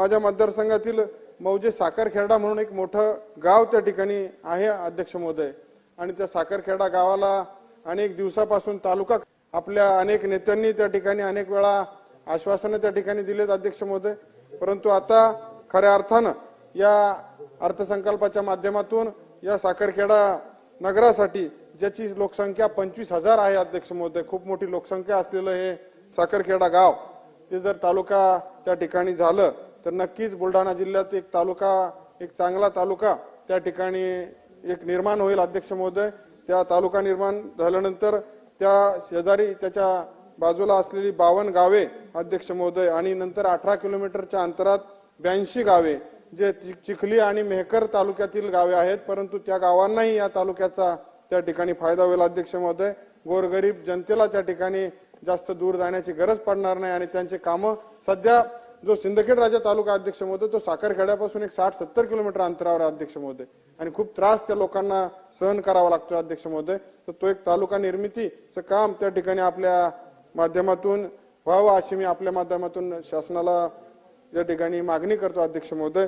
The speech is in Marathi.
माझ्या मतदारसंघातील मौजे साखरखेडा म्हणून एक मोठं गाव त्या ठिकाणी आहे अध्यक्ष महोदय. आणि त्या साखरखेडा गावाला अनेक दिवसापासून तालुका आपल्या अनेक नेत्यांनी त्या ठिकाणी अनेक वेळा आश्वासनं त्या ठिकाणी दिलेत अध्यक्ष महोदय. परंतु आता खऱ्या अर्थानं या अर्थसंकल्पाच्या माध्यमातून या साखरखेडा नगरासाठी ज्याची लोकसंख्या पंचवीस हजार आहे अध्यक्ष महोदय खूप मोठी लोकसंख्या असलेलं हे साखरखेडा गाव ते जर तालुका त्या ठिकाणी झालं तर नक्कीच बुलढाणा जिल्ह्यात एक तालुका एक चांगला तालुका त्या ठिकाणी एक निर्माण होईल अध्यक्ष महोदय. त्या तालुका निर्माण झाल्यानंतर त्या शेजारी त्याच्या बाजूला असलेली बावन गावे अध्यक्ष महोदय आणि नंतर अठरा किलोमीटरच्या अंतरात ब्याऐंशी गावे जे चिखली आणि मेहकर तालुक्यातील गावे आहेत. परंतु त्या गावांनाही या तालुक्याचा त्या ठिकाणी फायदा होईल अध्यक्ष महोदय. गोरगरीब जनतेला त्या ठिकाणी जास्त दूर जाण्याची गरज पडणार नाही आणि त्यांचे कामं सध्या जो सिंदखेड राजा तालुका अध्यक्ष महोदय तो साखरखेड्यापासून एक साठ सत्तर किलोमीटर अंतरावर अध्यक्ष महोदय. आणि खूप त्रास त्या लोकांना सहन करावा लागतो अध्यक्ष महोदय. तर तो एक तालुका निर्मितीचं काम त्या ठिकाणी आपल्या माध्यमातून व्हावं अशी मी आपल्या माध्यमातून शासनाला या ठिकाणी मागणी करतो अध्यक्ष महोदय.